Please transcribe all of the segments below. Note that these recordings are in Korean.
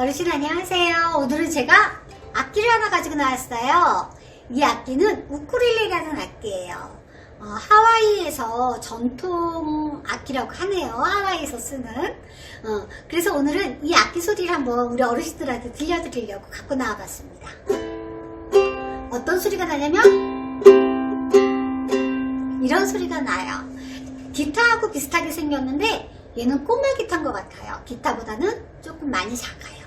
어르신 안녕하세요. 오늘은 제가 악기를 하나 가지고 나왔어요. 이 악기는 우쿠렐레라는 악기예요. 어, 하와이에서 전통 악기라고 하네요. 하와이에서 쓰는. 어, 그래서 오늘은 이 악기 소리를 한번 우리 어르신들한테 들려드리려고 갖고 나와봤습니다. 어떤 소리가 나냐면 이런 소리가 나요. 기타하고 비슷하게 생겼는데 얘는 꼬마 기타인 것 같아요. 기타보다는 조금 많이 작아요.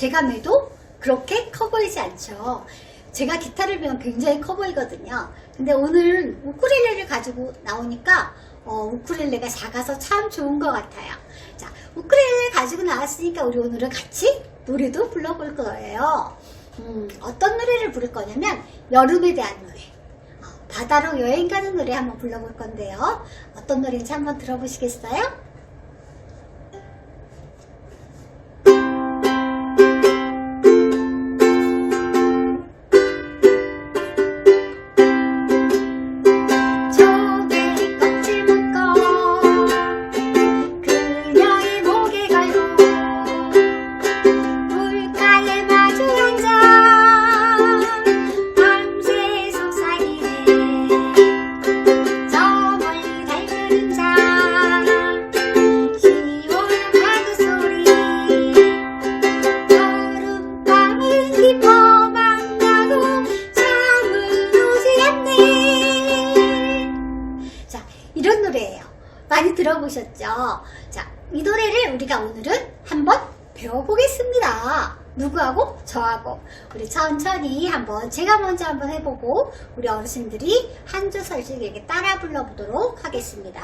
제가 매도 그렇게 커 보이지 않죠. 제가 기타를 배우면 굉장히 커 보이거든요. 근데 오늘 우쿠렐레를 가지고 나오니까 어, 우쿠렐레가 작아서 참 좋은 것 같아요. 자, 우쿠렐레를 가지고 나왔으니까 우리 오늘은 같이 노래도 불러볼 거예요. 음, 어떤 노래를 부를 거냐면 여름에 대한 노래. 어, 바다로 여행 가는 노래 한번 불러볼 건데요. 어떤 노래인지 한번 들어보시겠어요? 많이 들어보셨죠? 자 이 노래를 우리가 오늘은 한번 배워보겠습니다. 누구하고 저하고. 우리 천천히 한번 제가 먼저 한번 해보고 우리 어르신들이 한 조설씩 이렇게 따라 불러보도록 하겠습니다.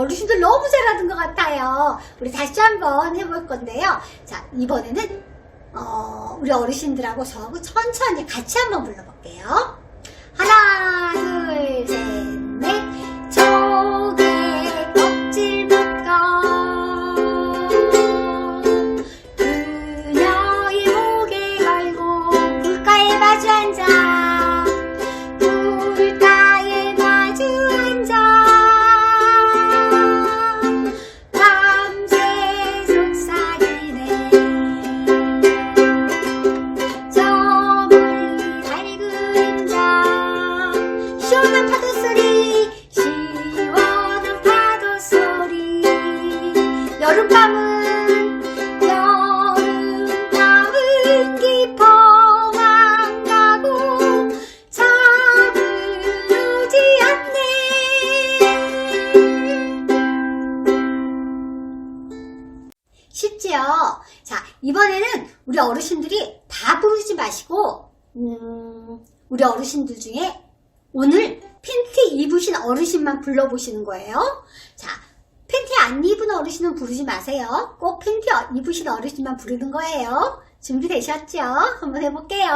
어, 어르신들 너무 잘하는 것 같아요. 우리 다시 한번 해볼 건데요. 자, 이번에는, 어, 우리 어르신들하고 저하고 천천히 같이 한번 불러볼게요. 하나, 둘, 셋, 넷. 조개 껍질 묶어. 이번에는 우리 어르신들이 다 부르지 마시고, 음, 우리 어르신들 중에 오늘 팬티 입으신 어르신만 불러보시는 거예요. 자, 팬티 안 입은 어르신은 부르지 마세요. 꼭 팬티 입으신 어르신만 부르는 거예요. 준비되셨죠? 한번 해볼게요.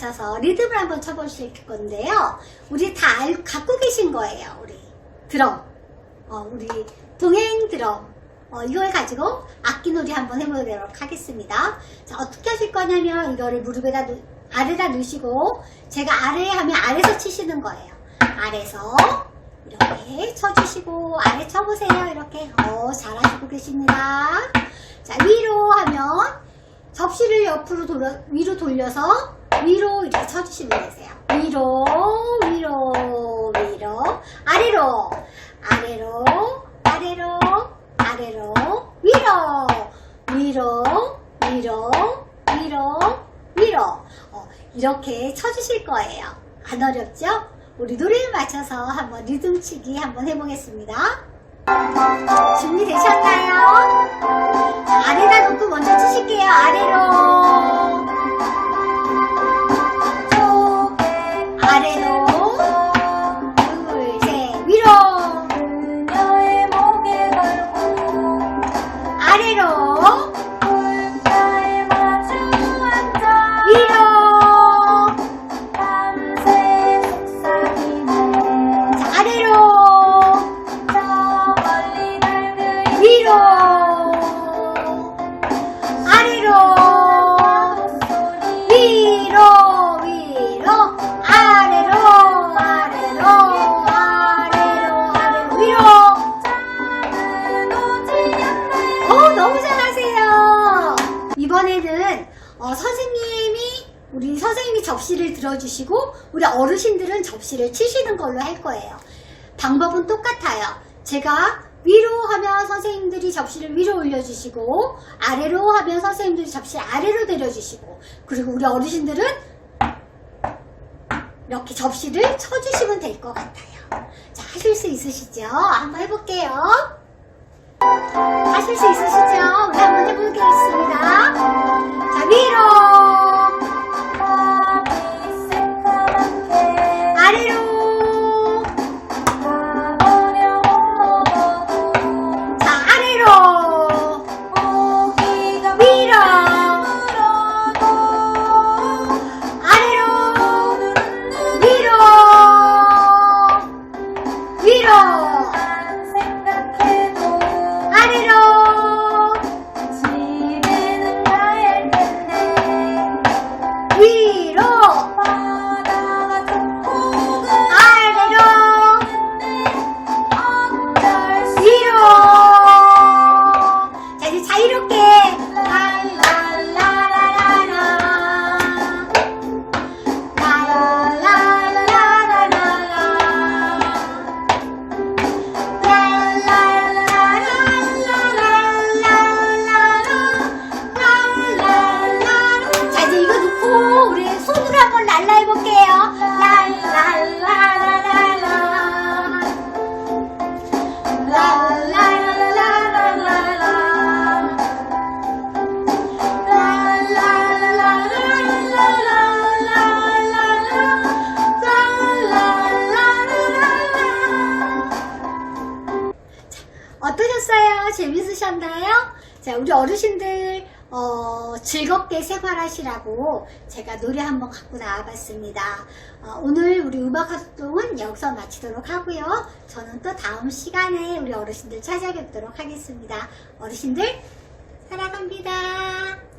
맞춰서 리듬을 한번 쳐보실 건데요. 우리 다 알, 갖고 계신 거예요. 우리 드럼, 어, 우리 동행 드럼. 어, 이걸 가지고 악기 놀이 한번 해보도록 하겠습니다. 자, 어떻게 하실 거냐면 이거를 무릎에다 놓, 아래다 놓으시고 제가 아래 하면 아래서 치시는 거예요. 아래서 이렇게 쳐주시고 아래 쳐보세요. 이렇게 어, 잘하시고 계십니다. 자, 위로 하면 접시를 옆으로 돌려, 위로 돌려서 위로 이렇게 쳐주시면 되세요. 위로, 위로, 위로, 아래로, 아래로, 아래로, 아래로, 위로, 위로, 위로, 위로, 위로. 어, 이렇게 쳐주실 거예요. 안 어렵죠? 우리 노래에 맞춰서 한번 리듬치기 한번 해보겠습니다. 준비되셨나요? 아래다 놓고 먼저 치실게요. 아래로. 이번에는 어, 선생님이 우리 선생님이 접시를 들어주시고 우리 어르신들은 접시를 치시는 걸로 할 거예요. 방법은 똑같아요. 제가 위로 하면 선생님들이 접시를 위로 올려주시고 아래로 하면 선생님들이 접시 아래로 내려주시고 그리고 우리 어르신들은 이렇게 접시를 쳐주시면 될 것 같아요. 자, 하실 수 있으시죠? 한번 해볼게요. 하실 수 있으시죠? 우리 한번 해보겠습니다. 자, 위로, 어떠셨어요? 재밌으셨나요? 자, 우리 어르신들 어, 즐겁게 생활하시라고 제가 노래 한번 갖고 나와봤습니다. 어, 오늘 우리 음악 활동은 여기서 마치도록 하고요. 저는 또 다음 시간에 우리 어르신들 찾아뵙도록 하겠습니다. 어르신들 사랑합니다.